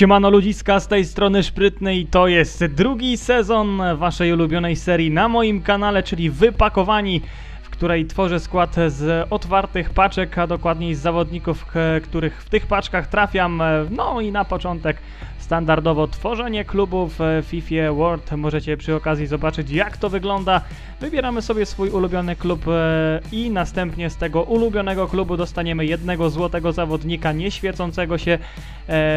Siemano ludziska, z tej strony Szprytny i to jest drugi sezon waszej ulubionej serii na moim kanale, czyli Wypakowani, w której tworzę skład z otwartych paczek, a dokładniej z zawodników, których w tych paczkach trafiam. No i na początek standardowo tworzenie klubów w FIFA World. Możecie przy okazji zobaczyć jak to wygląda. Wybieramy sobie swój ulubiony klub e, i następnie z tego ulubionego klubu dostaniemy jednego złotego zawodnika nieświecącego się. E,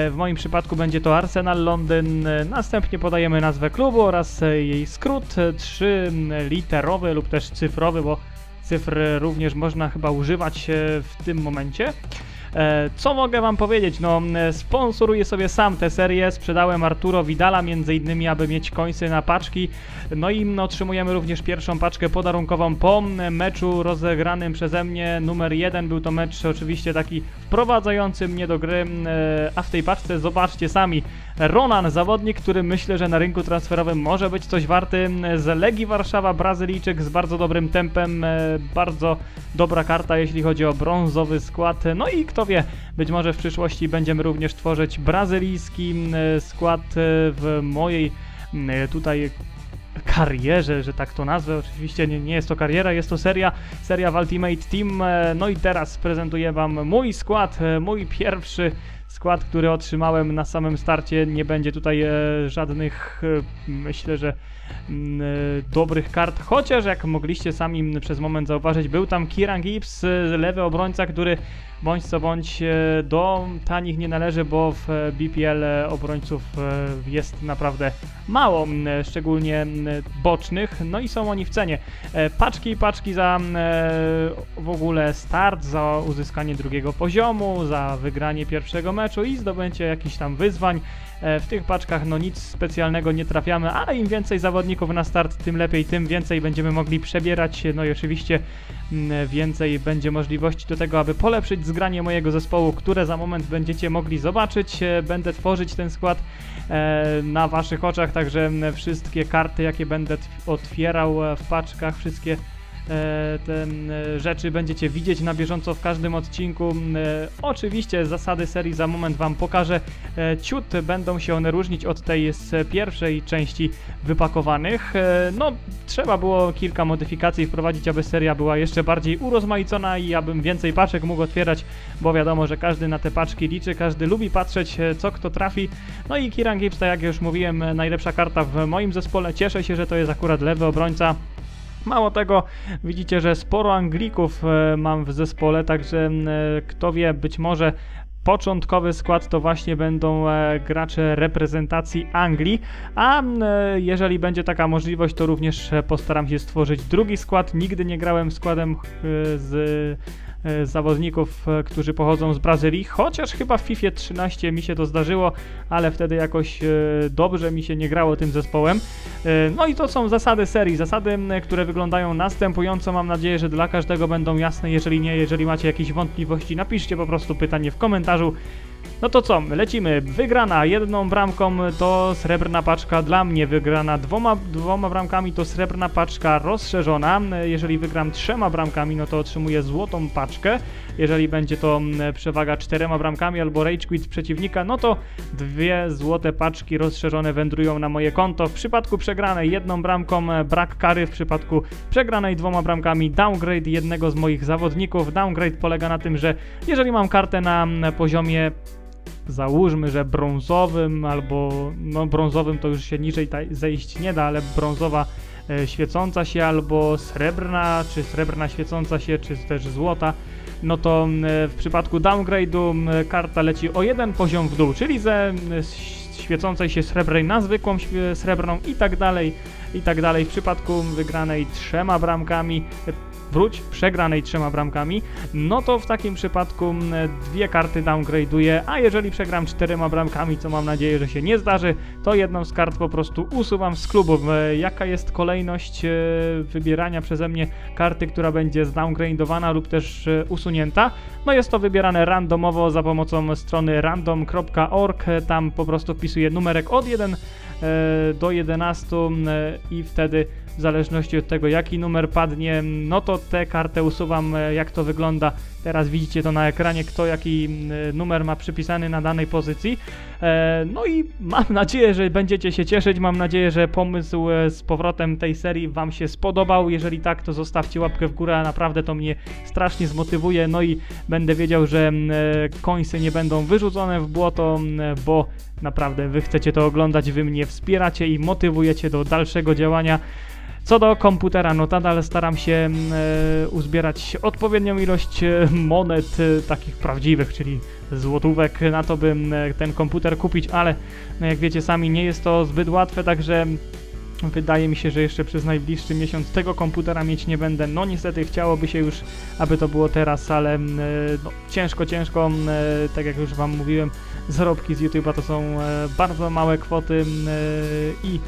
w moim przypadku będzie to Arsenal Londyn. Następnie podajemy nazwę klubu oraz jej skrót, trzyliterowy lub też cyfrowy, bo cyfr również można chyba używać w tym momencie. E, co mogę wam powiedzieć? No, e, sponsoruję sobie sam tę serię, sprzedałem Arturo Vidala między innymi, aby mieć końce na paczki. No i otrzymujemy również pierwszą paczkę podarunkową po meczu rozegranym przeze mnie. Numer jeden był to mecz oczywiście taki wprowadzający mnie do gry, e, a w tej paczce zobaczcie sami. Ronan, zawodnik, który myślę, że na rynku transferowym może być coś warty. Z Legii Warszawa, Brazylijczyk z bardzo dobrym tempem, bardzo dobra karta jeśli chodzi o brązowy skład. No i kto być może w przyszłości będziemy również tworzyć brazylijski skład e, w mojej tutaj karierze, że tak to nazwę. Oczywiście nie, nie, jest to kariera, jest to seria, seria w Ultimate Team. E, no i teraz prezentuję Wam mój skład, e, mój pierwszy skład, który otrzymałem na samym starcie. Nie będzie tutaj e, żadnych, e, myślę, że mm, e, dobrych kart, chociaż jak mogliście sami przez moment zauważyć, był tam Kieran Gibbs, lewy obrońca, który bądź co bądź do tanich nie należy, bo w BPL obrońców jest naprawdę mało, szczególnie bocznych, no i są oni w cenie. Paczki i paczki za w ogóle start, za uzyskanie drugiego poziomu, za wygranie pierwszego meczu i zdobycie jakichś tam wyzwań. W tych paczkach no nic specjalnego nie trafiamy, ale im więcej zawodników na start, tym lepiej, tym więcej będziemy mogli przebierać no i oczywiście więcej będzie możliwości do tego, aby polepszyć zgranie mojego zespołu, które za moment będziecie mogli zobaczyć. E, będę tworzyć ten skład e, na waszych oczach, także wszystkie karty, jakie będę otwierał e, w paczkach, wszystkie E, te e, rzeczy będziecie widzieć na bieżąco w każdym odcinku. E, oczywiście zasady serii za moment Wam pokażę. Ciut będą się one różnić od tej z pierwszej części wypakowanych. No, trzeba było kilka modyfikacji wprowadzić, aby seria była jeszcze bardziej urozmaicona i abym więcej paczek mógł otwierać, bo wiadomo, że każdy na te paczki liczy, każdy lubi patrzeć, co kto trafi. No i Kiran Gibbs, tak jak już mówiłem, najlepsza karta w moim zespole. Cieszę się, że to jest akurat lewy obrońca. Mało tego, widzicie, że sporo Anglików e, mam w zespole, także e, kto wie, być może początkowy skład to właśnie będą e, gracze reprezentacji Anglii, a jeżeli będzie taka możliwość, to również postaram się stworzyć drugi skład. Nigdy nie grałem składem z E, zawodników, e, którzy pochodzą z Brazylii, chociaż chyba w FIFA 13 mi się to zdarzyło, ale wtedy jakoś e, dobrze mi się nie grało tym zespołem. No i to są zasady serii, zasady, które wyglądają następująco. Mam nadzieję, że dla każdego będą jasne. Jeżeli nie, jeżeli macie jakieś wątpliwości, napiszcie po prostu pytanie w komentarzu. cmentarzu No to co, lecimy. Wygrana jedną bramką to srebrna paczka dla mnie, wygrana dwoma, dwoma bramkami to srebrna paczka rozszerzona. Jeżeli wygram trzema bramkami, no to otrzymuję złotą paczkę. Jeżeli będzie to mm, przewaga czterema bramkami albo rage quit przeciwnika, no to dwie złote paczki rozszerzone wędrują na moje konto. W przypadku przegranej jedną bramką e, brak kary, w przypadku przegranej dwoma bramkami downgrade jednego z moich zawodników. Downgrade polega na tym, że jeżeli mam kartę na mm, poziomie załóżmy, że brązowym albo no brązowym to już się niżej zejść nie da, ale brązowa e, świecąca się albo srebrna, czy srebrna świecąca się, czy też złota, no to e, w przypadku downgrade'u karta leci o jeden poziom w dół, czyli ze świecącej się srebrnej na zwykłą srebrną i tak dalej, i tak dalej. W przypadku wygranej trzema bramkami wróć przegranej trzema bramkami, no to w takim przypadku dwie karty downgrade'uję, a jeżeli przegram czterema bramkami, co mam nadzieję, że się nie zdarzy, to jedną z kart po prostu usuwam z klubu. Jaka jest kolejność e, wybierania przeze mnie karty, która będzie zdowngrade'owana lub też e, usunięta? No jest to wybierane randomowo za pomocą strony random.org, tam po prostu wpisuję numerek od 1 E, do 11 e, i wtedy w zależności od tego jaki numer padnie, no to tę kartę usuwam, e, jak to wygląda Teraz widzicie to na ekranie, kto jaki mm, numer ma przypisany na danej pozycji. E, no i mam nadzieję, że będziecie się cieszyć. Mam nadzieję, że pomysł e, z powrotem tej serii Wam się spodobał. Jeżeli tak, to zostawcie łapkę w górę. Naprawdę to mnie strasznie zmotywuje. No i będę wiedział, że e, końce nie będą wyrzucone w błoto, bo naprawdę Wy chcecie to oglądać, Wy mnie wspieracie i motywujecie do dalszego działania. Co do komputera, no nadal staram się mm, e, uzbierać odpowiednią ilość e, monet e, takich prawdziwych, czyli złotówek na to, by e, ten komputer kupić, ale no jak wiecie sami nie jest to zbyt łatwe, także wydaje mi się, że jeszcze przez najbliższy miesiąc tego komputera mieć nie będę. No niestety chciałoby się już, aby to było teraz, ale mm, no, ciężko, ciężko, mm, tak jak już wam mówiłem, zarobki z YouTube'a to są bardzo małe kwoty i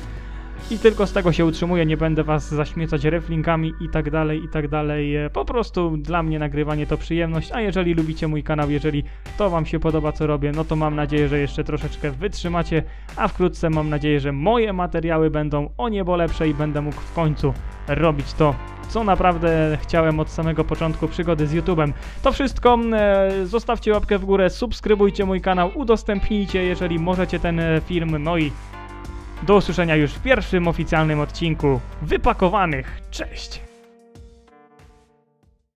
i tylko z tego się utrzymuję, nie będę was zaśmiecać reflinkami i tak dalej, i tak dalej. E, Po prostu dla mnie nagrywanie to przyjemność, a jeżeli lubicie mój kanał, jeżeli to wam się podoba co robię, no to mam nadzieję, że jeszcze troszeczkę wytrzymacie, a wkrótce mam nadzieję, że moje materiały będą o niebo lepsze i będę mógł w końcu robić to, co naprawdę chciałem od samego początku przygody z YouTube'em. To wszystko, e, zostawcie łapkę w górę, subskrybujcie mój kanał, udostępnijcie, jeżeli możecie ten e, film, no i do usłyszenia już w pierwszym oficjalnym odcinku Wypakowanych. Cześć!